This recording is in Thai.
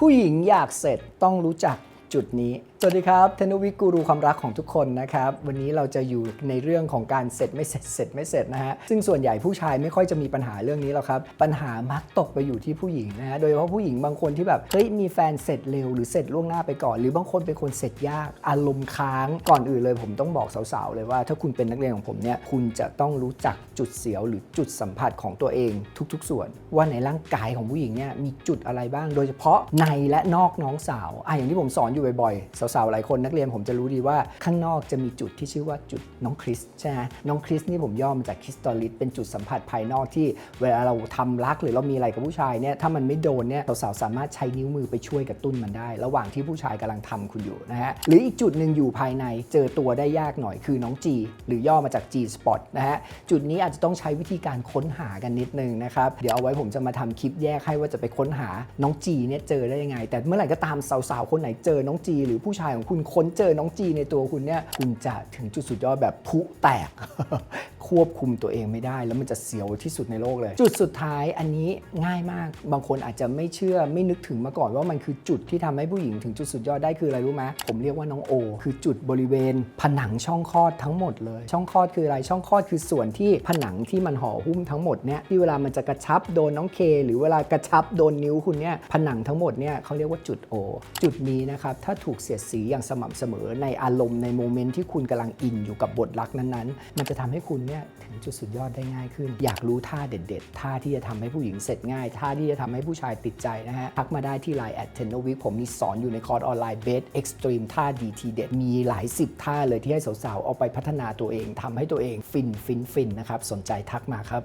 ผู้หญิงอยากเสร็จต้องรู้จัก จุดนี้ สวัสดีครับเทนวิกูรูความรักของทุกคนนะครับ วันนี้เราจะอยู่ในเรื่องของการเสร็จไม่เสร็จเสร็จไม่เสร็จนะฮะ ซึ่งส่วนใหญ่ผู้ชายไม่ค่อยจะมีปัญหาเรื่องนี้หรอกครับ ปัญหามักตกไปอยู่ที่ผู้หญิงนะฮะ โดยเฉพาะผู้หญิงบางคนที่แบบ เฮ้ย มีแฟนเสร็จเร็วหรือเสร็จล่วงหน้าไปก่อน หรือบางคนเป็นคนเสร็จยาก อารมณ์ค้าง ก่อนอื่นเลยผมต้องบอกสาวๆเลยว่า ถ้าคุณเป็นนักเรียนของผมเนี่ย คุณจะต้องรู้จักจุดเสียวหรือจุดสัมผัสของตัวเอง ทุก ๆ ส่วน ว่าในร่างกายของผู้หญิงเนี่ยมีจุดอะไรบ้าง โดยเฉพาะในและนอกน้องสาวอะอย่างที่ผมสอนอยู่บ่อยๆ สาวๆ หลายคนนักเรียนผมจะรู้ดีว่าข้างนอกจะมีจุดที่ชื่อว่าจุดน้องคริสใช่ไหมน้องคริสนี่ผมย่อมาจากคริสตอลิสเป็นจุดสัมผัสภายนอกที่เวลาเราทำรักหรือเรามีอะไรกับผู้ชายเนี่ยถ้ามันไม่โดนเนี่ยสาวๆสามารถใช้นิ้วมือไปช่วยกระตุ้นมันได้ ระหว่างที่ผู้ชายกำลังทำคุณอยู่นะฮะหรืออีกจุดหนึ่งอยู่ภายในเจอตัวได้ยากหน่อยคือน้อง G หรือย่อมาจาก G spot นะฮะจุดนี้อาจจะต้องใช้วิธีการค้นหากันนิดนึงนะครับเดี๋ยวเอาไว้ผมจะมาทำคลิปแยกให้ว่าจะไปค้นหาน้อง G เนี่ยเจอได้ยังไง แต่เมื่อไหร่ก็ตามสาวๆคนไหนเจอน้ององจี หรือผู้ชายของคุณค้นเจอน้องจีในตัวคุณเนี่ยคุณจะถึงจุดสุดยอดแบบพุแตก ควบคุมตัวเองไม่ได้ แล้วมันจะเสียวที่สุดในโลกเลย จุดสุดท้ายอันนี้ง่ายมาก บางคนอาจจะไม่เชื่อไม่นึกถึงมาก่อนว่ามันคือจุดที่ทำให้ผู้หญิงถึงจุดสุดยอดได้คืออะไรรู้ไหมผมเรียกว่าน้องโอ คือจุดบริเวณ ผนังช่องคลอดทั้งหมดเลย ช่องคลอดคืออะไรช่องคลอดคือส่วนที่ผนังที่มันห่อหุ้มทั้งหมดเนี่ยที่เวลามันจะกระชับโดนน้องเค หรือเวลากระชับโดนนิ้วคุณเนี่ยผนังทั้งหมดเนี่ยเขาเรียกว่าจุดโอจุดนี้นะครับถ้าถูกเสียดสีอย่างสม่ำเสมอในอารมณ์ในโมเมนต์ที่คุณกำลังอินอยู่กับบทรักนั้นๆ มันจะทำให้คุณเนี่ยถึงจุดสุดยอดได้ง่ายขึ้น อยากรู้ท่าเด็ดๆ ท่าที่จะทำให้ผู้หญิงเสร็จง่าย ท่าที่จะทำให้ผู้ชายติดใจนะฮะทักมาได้ที่ Line at t e n o w e e k ผมมีสอนอยู่ในคอร์สออนไลน์ Best Extreme ท่าดีทีเด็ดมีหลายสิบท่าเลยที่ให้สาวๆ เอาไปพัฒนาตัวเองทำให้ตัวเองฟินฟินฟินนะครับสนใจทักมาครับ